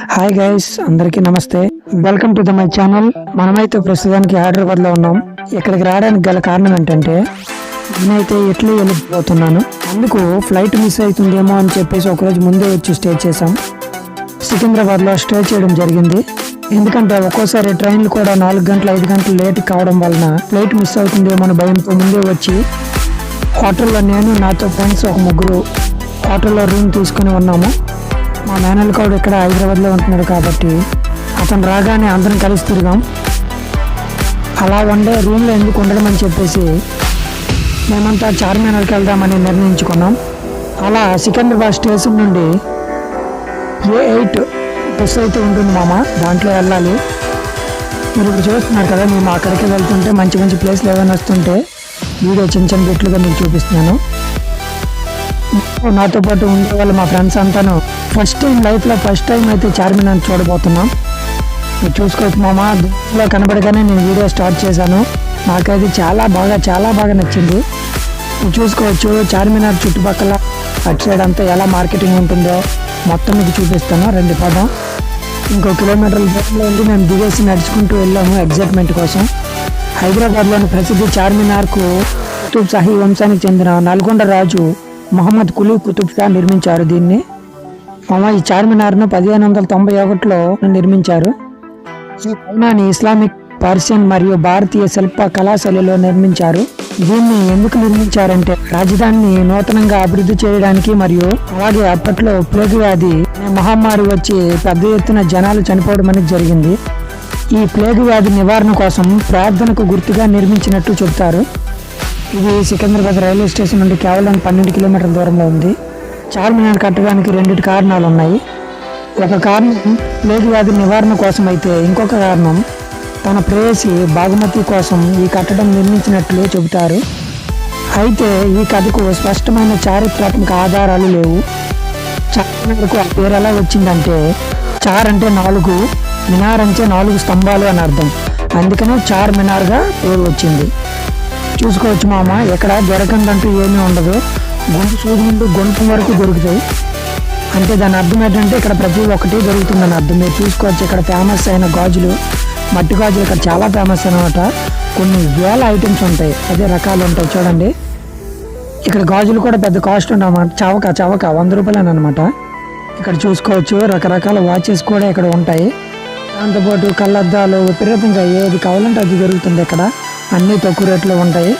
Hi guys అందరికీ నమస్తే. Welcome to the my channel మనమైతే ప్రస్తుతానికి హైదరాబాద్లో ఉన్నాం. ఇక్కడికి రావడానికి గల కారణం ఏంటంటే నేనైతే ఇట్లీ వెళ్ళిపోతున్నాను అందుకు ఫ్లైట్ మిస్ అవుతుందేమో అని చెప్పేసి ఒకరోజు ముందే వచ్చి స్టే చేసాం సికింద్రాబాద్లో స్టే చేయడం జరిగింది. ఎందుకంటే ఒక్కోసారి ట్రైన్లు కూడా నాలుగు గంటలు ఐదు గంటలు లేట్ కావడం వలన ఫ్లైట్ మిస్ అవుతుందేమో అని భయంతో ముందే వచ్చి హోటల్లో నేను నాతో ఫ్రెండ్స్ ఒక ముగ్గురు హోటల్లో రూమ్ తీసుకుని ఉన్నాము. మా మేనల్ కూడా ఇక్కడ హైదరాబాద్లో ఉంటున్నాడు కాబట్టి అతను రాగానే అందరం కలిసి తిరిగాం. అలా ఉండే రూమ్లో ఎందుకు ఉండడం అని చెప్పేసి మేమంతా చార్మినార్కి వెళ్దామని నిర్ణయించుకున్నాం. అలా సికింద్రాబాద్ స్టేషన్ నుండి ఏ ఎయిట్ బస్సు అయితే ఉంటుంది మామ దాంట్లో వెళ్ళాలి. మీరు ఇప్పుడు చూస్తున్నారు కదా మేము అక్కడికి వెళ్తుంటే మంచి మంచి ప్లేస్లు ఏమైనా వస్తుంటే వీడియో చిన్న చిన్న బిట్లుగా మీకు చూపిస్తున్నాను. నాతో పాటు ఉండే వాళ్ళు మా ఫ్రెండ్స్ అంతాను. ఫస్ట్ టైం లైఫ్లో ఫస్ట్ టైం అయితే చార్మినార్ చూడబోతున్నాం. మీరు చూసుకోవచ్చు మామ దూరంలో కనబడగానే నేను వీడియో స్టార్ట్ చేశాను. నాకైతే చాలా బాగా చాలా బాగా నచ్చింది. చూసుకోవచ్చు చార్మినార్ చుట్టుపక్కల అటు సైడ్ అంతా ఎలా మార్కెటింగ్ ఉంటుందో. మొత్తం మీకు చూపిస్తాను రెండు పదం. ఇంకో కిలోమీటర్ల దూరంలో ఉండి మేము దిగేసి నడుచుకుంటూ వెళ్ళాము ఎగ్జైట్మెంట్ కోసం. హైదరాబాద్లోని ప్రసిద్ధి చార్మినార్కు కుతుబ్ షాహీ వంశానికి చెందిన నల్గొండ రాజు మహమ్మద్ కులీ కుతుబ్ షా నిర్మించారు దీన్ని. మామ ఈ చార్మినార్ను పదిహేను వందల తొంభై ఒకటిలో నిర్మించారు. ఈ భవనాన్ని ఇస్లామిక్ పర్షియన్ మరియు భారతీయ శిల్ప కళాశాలలో నిర్మించారు. దీన్ని ఎందుకు నిర్మించారంటే రాజధానిని నూతనంగా అభివృద్ధి చేయడానికి మరియు అలాగే అప్పట్లో ప్లేగు వ్యాధి మహమ్మారి వచ్చి పెద్ద ఎత్తున జనాలు చనిపోవడం అనేది జరిగింది. ఈ ప్లేగు వ్యాధి నివారణ కోసం ప్రార్థనకు గుర్తుగా నిర్మించినట్టు చెబుతారు. ఇది సికింద్రాబాద్ రైల్వే స్టేషన్ నుండి కేవలం పన్నెండు కిలోమీటర్ల దూరంలో ఉంది. చార్మినార్ కట్టడానికి రెండు కారణాలు ఉన్నాయి. ఒక కారణం ప్లేగు వ్యాధి నివారణ కోసం అయితే ఇంకొక కారణం తన ప్రేయసి బాగుమతి కోసం ఈ కట్టడం నిర్మించినట్లు చెబుతారు. అయితే ఈ కథకు స్పష్టమైన చారిత్రాత్మక ఆధారాలు లేవు. చార్మినార్కు ఆ పేరు ఎలా వచ్చిందంటే చార్ అంటే నాలుగు మినార్ అంటే నాలుగు స్తంభాలు అని అర్థం. అందుకనే చార్ మినార్గా పేరు వచ్చింది. చూసుకోవచ్చు మామ. ఎక్కడ దొరకందంటూ ఏమీ ఉండదు. గొంతు సూది నుండి గొంతు వరకు దొరుకుతాయి. అంటే దాని అర్థం ఏంటంటే ఇక్కడ ప్రతి ఒక్కటి దొరుకుతుందని అర్థం. మీరు చూసుకోవచ్చు ఇక్కడ ఫేమస్ అయిన గాజులు. మట్టి గాజులు ఇక్కడ చాలా ఫేమస్ అనమాట కొన్ని వేల ఐటమ్స్ ఉంటాయి. అదే రకాలు ఉంటాయి. చూడండి. ఇక్కడ గాజులు కూడా పెద్ద కాస్ట్ ఉండమాట చవక చవక. వంద రూపాయలు అనమాట ఇక్కడ చూసుకోవచ్చు. రకరకాల వాచెస్ కూడా ఇక్కడ ఉంటాయి. దాంతోపాటు కళ్ళద్దాలు విపరీతంగా ఏది కావాలంటే అది దొరుకుతుంది ఇక్కడ. అన్నీ తక్కువ రేట్లో ఉంటాయి.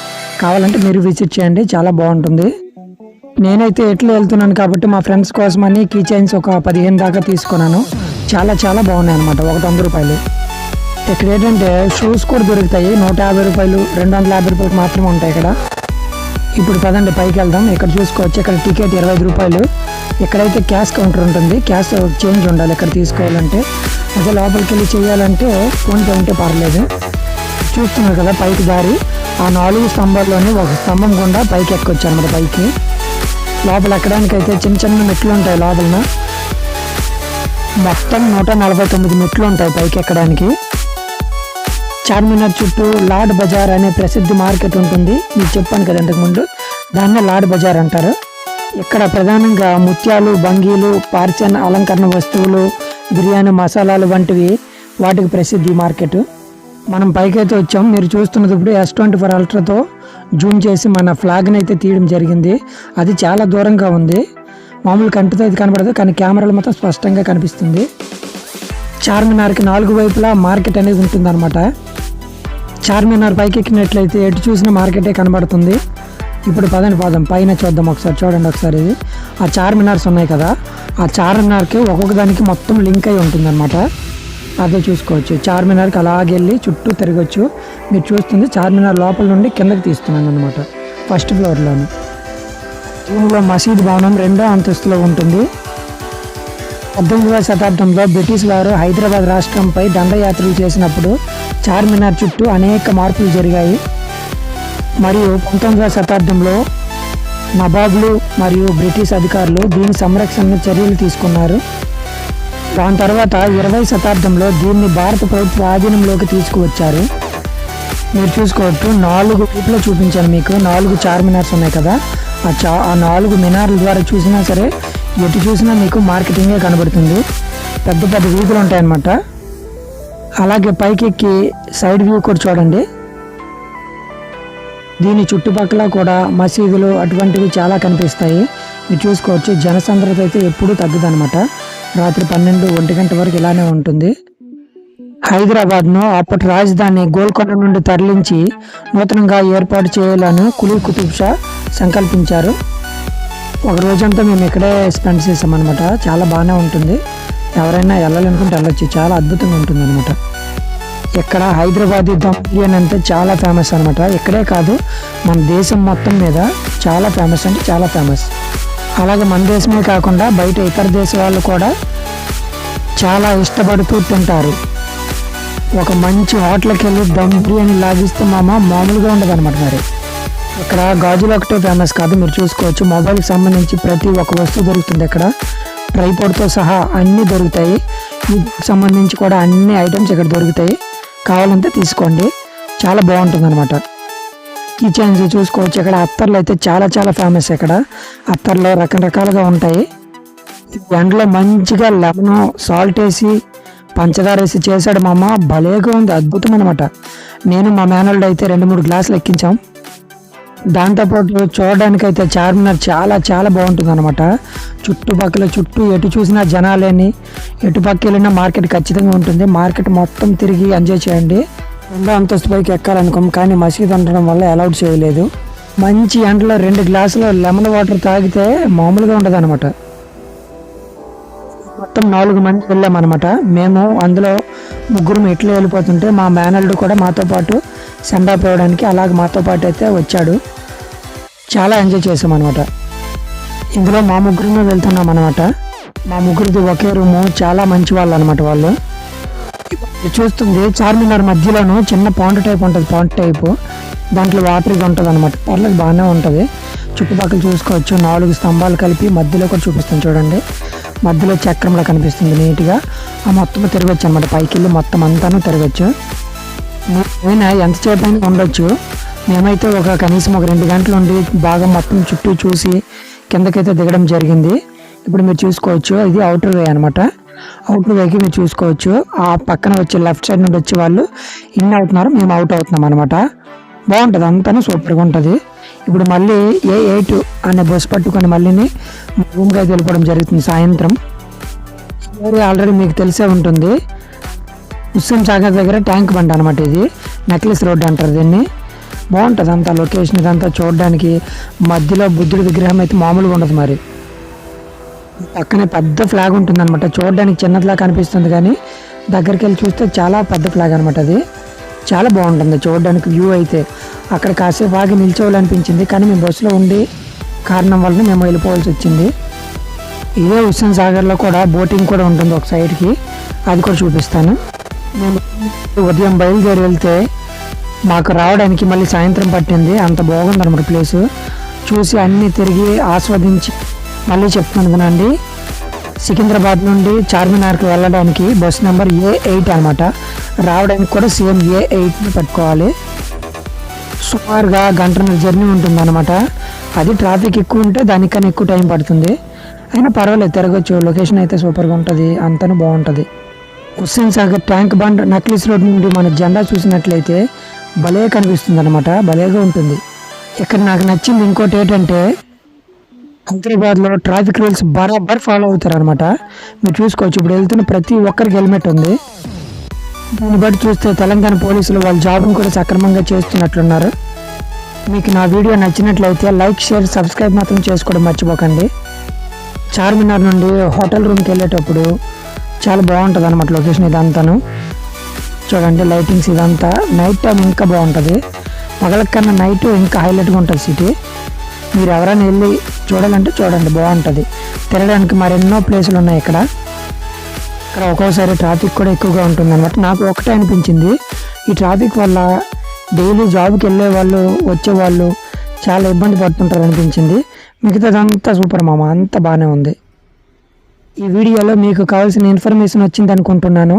కావాలంటే మీరు విజిట్ చేయండి చాలా బాగుంటుంది. నేనైతే ఎట్లా వెళ్తున్నాను కాబట్టి మా ఫ్రెండ్స్ కోసమని కీ చైన్స్ ఒక పదిహేను దాకా తీసుకున్నాను. చాలా చాలా బాగున్నాయి అనమాట ఒకటి వంద రూపాయలు ఇక్కడ ఏంటంటే షూస్ కూడా దొరుకుతాయి. నూట యాభై రూపాయలు రెండు వందల యాభై రూపాయలు మాత్రమే ఉంటాయి ఇక్కడ. ఇప్పుడు పదండి పైకి వెళ్దాం. ఇక్కడ చూసుకోవచ్చు ఇక్కడ టికెట్ ఇరవై ఐదు రూపాయలు. ఇక్కడైతే క్యాష్ కౌంటర్ ఉంటుంది. క్యాష్ చేంజ్ ఉండాలి ఇక్కడ తీసుకోవాలంటే. అదే లోపలికి వెళ్ళి చేయాలంటే ఫోన్పే ఉంటే పర్లేదు. చూస్తున్నారు కదా పైకి దారి. ఆ నాలుగు స్తంభాల్లోని ఒక స్తంభం గుండా పైకి ఎక్కొచ్చు అనమాట పైకి. లోపల ఎక్కడానికి అయితే చిన్న చిన్న మెట్లు ఉంటాయి లోపలన. మొత్తం నూట నలభై తొమ్మిది మెట్లు ఉంటాయి పైకి ఎక్కడానికి. చార్మినార్ చుట్టూ లాడ్ బజార్ అనే ప్రసిద్ధి మార్కెట్ ఉంటుంది. మీకు చెప్పాను కదా ఇంతకుముందు దాన్నే లాడ్ బజార్ అంటారు. ఇక్కడ ప్రధానంగా ముత్యాలు బంగీలు పార్చన్ అలంకరణ వస్తువులు బిర్యానీ మసాలాలు వంటివి వాటికి ప్రసిద్ధి మార్కెట్. మనం పైకైతే వచ్చాం. మీరు చూస్తున్నది ఇప్పుడు ఎస్ ట్వంటీ ఫోర్ అల్ట్రాతో జూమ్ చేసి మన ఫ్లాగ్ని అయితే తీయడం జరిగింది. అది చాలా దూరంగా ఉంది. మామూలు కంటితో అయితే కనబడదు కానీ కెమెరాలు మాత్రం స్పష్టంగా కనిపిస్తుంది. చార్మినార్కి నాలుగు వైపులా మార్కెట్ అనేది ఉంటుందన్నమాట. చార్మినార్ పైకి ఎక్కినట్లయితే ఎటు చూసిన మార్కెటే కనబడుతుంది. ఇప్పుడు పదండి పదం పైన చూద్దాం ఒకసారి చూడండి ఒకసారి. ఇది ఆ చార్మినార్స్ ఉన్నాయి కదా ఆ చార్మినార్కి ఒక్కొక్క దానికి మొత్తం లింక్ అయి ఉంటుంది అనమాట అదే చూసుకోవచ్చు. చార్మినార్కి అలాగెళ్ళి చుట్టూ తిరగచ్చు. మీరు చూస్తుంది చార్మినార్ లోపల నుండి కిందకి తీస్తున్నాను అనమాట ఫస్ట్ ఫ్లోర్లోను. దీనిలో మసీద్ భవనం రెండో అంతస్తులో ఉంటుంది. పద్దెనిమిదవ శతాబ్దంలో బ్రిటిష్ వారు హైదరాబాద్ రాష్ట్రంపై దండయాత్రలు చేసినప్పుడు చార్మినార్ చుట్టూ అనేక మార్పులు జరిగాయి. మరియు పంతొమ్మిదవ శతాబ్దంలో నవాబులు మరియు బ్రిటిష్ అధికారులు దీని సంరక్షణ చర్యలు తీసుకున్నారు. దాని తర్వాత ఇరవై శతాబ్దంలో దీన్ని భారత ప్రభుత్వ ఆధీనంలోకి తీసుకువచ్చారు. మీరు చూసుకోవచ్చు నాలుగు ఇట్లో చూపించాను మీకు. నాలుగు చార్మినార్స్ ఉన్నాయి కదా. ఆ చా ఆ నాలుగు మినార్ల ద్వారా చూసినా సరే ఎటు చూసినా మీకు మార్కెటింగే కనబడుతుంది. పెద్ద పెద్ద వీధులు ఉంటాయన్నమాట. అలాగే పైకి ఎక్కి సైడ్ వ్యూ కూడా చూడండి. దీని చుట్టుపక్కల కూడా మసీదులు అటువంటివి చాలా కనిపిస్తాయి. మీరు చూసుకోవచ్చు జనసాంద్రత అయితే ఎప్పుడూ తగ్గదనమాట రాత్రి పన్నెండు ఒంటి గంట వరకు ఇలానే ఉంటుంది. హైదరాబాద్ను అప్పటి రాజధాని గోల్కొండ నుండి తరలించి నూతనంగా ఏర్పాటు చేయాలని కులీ కుతుబ్ షా సంకల్పించారు. ఒక రోజంతా మేము ఇక్కడే స్పెండ్ చేసామన్నమాట. చాలా బాగానే ఉంటుంది. ఎవరైనా వెళ్ళాలనుకుంటే వెళ్ళొచ్చు. చాలా అద్భుతంగా ఉంటుంది అనమాట ఇక్కడ హైదరాబాద్ దమ్ బిర్యానీ అంటే చాలా ఫేమస్ అనమాట ఇక్కడే కాదు మన దేశం మొత్తం మీద చాలా ఫేమస్ అంటే చాలా ఫేమస్. అలాగే మన దేశమే కాకుండా బయట ఇతర దేశ వాళ్ళు కూడా చాలా ఇష్టపడుతూ తింటారు. ఒక మంచి హోటల్కి వెళ్ళి దమ్ బిర్యానీ లాగిస్తే మామ మామూలుగా ఉండదు అనమాట మరి. ఇక్కడ గాజులు ఒకటే ఫేమస్ కాదు మీరు చూసుకోవచ్చు. మొబైల్కి సంబంధించి ప్రతి ఒక్క వస్తువు దొరుకుతుంది ఇక్కడ. ట్రైపోర్డ్తో సహా అన్నీ దొరుకుతాయి. సంబంధించి కూడా అన్ని ఐటమ్స్ ఇక్కడ దొరుకుతాయి. కావాలంటే తీసుకోండి. చాలా బాగుంటుంది అనమాట కిచెన్స్ చూసుకోవచ్చు. ఇక్కడ అత్తర్లు అయితే చాలా చాలా ఫేమస్ ఇక్కడ. అత్తర్లు రకరకాలుగా ఉంటాయి. ఎండలో మంచిగా లెమన్ సాల్ట్ వేసి పంచదార వేసి చేశాడు మా అమ్మ. భలేగా ఉంది అద్భుతం అనమాట నేను మా మేనల్డ్ అయితే రెండు మూడు గ్లాసులు ఎక్కించాం. దాంతోపాటు చూడడానికి అయితే చార్మినార్ చాలా చాలా బాగుంటుంది అనమాట చుట్టుపక్కల చుట్టూ ఎటు చూసినా జనాలేని ఎటు పక్క వెళ్ళినా మార్కెట్ ఖచ్చితంగా ఉంటుంది. మార్కెట్ మొత్తం తిరిగి ఎంజాయ్ చేయండి. రెండో అంతస్తు పైకి ఎక్కాలనుకోం కానీ మసీద్ ఉండడం వల్ల అలౌడ్ చేయలేదు. మంచి ఎండలో రెండు గ్లాసులు లెమన్ వాటర్ తాగితే మామూలుగా ఉండదు అనమాట మొత్తం నాలుగు మంది వెళ్ళామన్నమాట. మేము అందులో ముగ్గురు ఎట్లు వెళ్ళిపోతుంటే మా మేనల్డ్ కూడా మాతో పాటు సెండా పోవడానికి అలాగే మాతో పాటు అయితే వచ్చాడు. చాలా ఎంజాయ్ చేసాం అనమాట ఇందులో మా ముగ్గురు వెళ్తున్నాం అనమాట మా ముగ్గురిది ఒకే రూము చాలా మంచి వాళ్ళు అనమాట వాళ్ళు. చూస్తుంది. చార్మినార్ మధ్యలోను చిన్న పాండ్ టైప్ ఉంటుంది పాండ్ టైప్ దాంట్లో వాటర్ ఉంటుంది అనమాట పర్లేదు బాగానే ఉంటుంది. చుట్టుపక్కల చూసుకోవచ్చు. నాలుగు స్తంభాలు కలిపి మధ్యలో కూడా చూపిస్తాను చూడండి. మధ్యలో చక్రంలో కనిపిస్తుంది నీట్గా. ఆ మొత్తం తిరగచ్చు అనమాట పైకి వెళ్ళి మొత్తం అంతాను తిరగచ్చు అయినా ఎంత చేయడానికి ఉండొచ్చు. మేమైతే ఒక కనీసం ఒక రెండు గంటలు ఉండి బాగా మొత్తం చుట్టూ చూసి కిందకైతే దిగడం జరిగింది. ఇప్పుడు మీరు చూసుకోవచ్చు. ఇది అవుటర్ వే అనమాట అవుటర్ వేకి మీరు చూసుకోవచ్చు. ఆ పక్కన వచ్చి లెఫ్ట్ సైడ్ నుండి వచ్చే వాళ్ళు ఇన్ అవుతున్నారు మేము అవుట్ అవుతున్నాం అనమాట బాగుంటుంది అంతా సూపర్గా ఉంటుంది. ఇప్పుడు మళ్ళీ ఏ ఎయిట్ అనే బస్సు పట్టుకొని మళ్ళీని రూమ్కి అయితే వెళ్ళిపోవడం జరుగుతుంది సాయంత్రం. ఏరియా ఆల్రెడీ మీకు తెలిసే ఉంటుంది. హుస్సేన్ సాగర్ దగ్గర ట్యాంక్ బండ్ అనమాట ఇది. నెక్లెస్ రోడ్ అంటారు దీన్ని. బాగుంటుంది అంతా లొకేషన్ ఇదంతా చూడడానికి. మధ్యలో బుద్ధుడి విగ్రహం అయితే మామూలుగా ఉండదు మరి. పక్కనే పెద్ద ఫ్లాగ్ ఉంటుంది అనమాట చూడడానికి చిన్నదిలా కనిపిస్తుంది కానీ దగ్గరికి వెళ్ళి చూస్తే చాలా పెద్ద ఫ్లాగ్ అనమాట అది. చాలా బాగుంటుంది చూడడానికి వ్యూ అయితే. అక్కడ కాసేపు ఆగి నిల్చోవాలనిపించింది కానీ మేము బస్సులో ఉండి కారణం వలన మేము వెళ్ళిపోవాల్సి వచ్చింది. ఇదే హుస్సేన్ సాగర్లో కూడా బోటింగ్ కూడా ఉంటుంది ఒక సైడ్కి అది కూడా చూపిస్తాను. మేము ఉదయం బయలుదేరి వెళ్తే మాకు రావడానికి మళ్ళీ సాయంత్రం పట్టింది. అంత బాగుంది అనమాట ప్లేస్ చూసి అన్నీ తిరిగి ఆస్వాదించి మళ్ళీ చెప్తున్నాను వినండి. సికింద్రాబాద్ నుండి చార్మినార్కి వెళ్ళడానికి బస్ నెంబర్ ఏ ఎయిట్ అనమాట రావడానికి కూడా సేమ్ ఏ ఎయిట్ని పెట్టుకోవాలి. సుమారుగా గంటన్నర జర్నీ ఉంటుంది అనమాట అది ట్రాఫిక్ ఎక్కువ ఉంటే దానికన్నా ఎక్కువ టైం పడుతుంది. అయినా పర్వాలేదు తిరగచ్చు. లొకేషన్ అయితే సూపర్గా ఉంటుంది అంతనూ బాగుంటుంది. Hussain Sagar tank bund necklace road నుండి మన జెండా చూసినట్లయితే భలే కనిపిస్తుంది అనమాట భలేగా ఉంటుంది. ఇక్కడ నాకు నచ్చింది ఇంకోటి ఏంటంటే హైదరాబాద్లో ట్రాఫిక్ రూల్స్ బరాబర్ ఫాలో అవుతారు అనమాట మీరు చూసుకోవచ్చు ఇప్పుడు వెళ్తున్న ప్రతి ఒక్కరికి హెల్మెట్ ఉంది. దాన్ని బట్టి చూస్తే తెలంగాణ పోలీసులు వాళ్ళ జాబ్ని కూడా సక్రమంగా చేస్తున్నట్లున్నారు. మీకు నా వీడియో నచ్చినట్లయితే లైక్ షేర్ సబ్స్క్రైబ్ మాత్రం చేసుకోవడం మర్చిపోకండి. చార్మినార్ నుండి హోటల్ రూమ్కి వెళ్ళేటప్పుడు చాలా బాగుంటుంది అనమాట లొకేషన్ ఇదంతాను. చూడండి లైటింగ్స్ ఇదంతా. నైట్ టైం ఇంకా బాగుంటుంది. పగల కన్నా నైట్ ఇంకా హైలైట్గా ఉంటుంది సిటీ. మీరు ఎవరైనా వెళ్ళి చూడాలంటే చూడండి బాగుంటుంది. తిరగడానికి మరెన్నో ప్లేసులు ఉన్నాయి ఇక్కడ. ఇక్కడ ఒక్కోసారి ట్రాఫిక్ కూడా ఎక్కువగా ఉంటుంది అనమాట నాకు ఒకటే అనిపించింది ఈ ట్రాఫిక్ వల్ల డైలీ జాబ్కి వెళ్ళే వాళ్ళు వచ్చే వాళ్ళు చాలా ఇబ్బంది పడుతుంటారు అనిపించింది. మిగతాదంతా సూపర్ మామ అంతా బాగానే ఉంది. ఈ వీడియోలో మీకు కావాల్సిన ఇన్ఫర్మేషన్ వచ్చింది అనుకుంటున్నాను.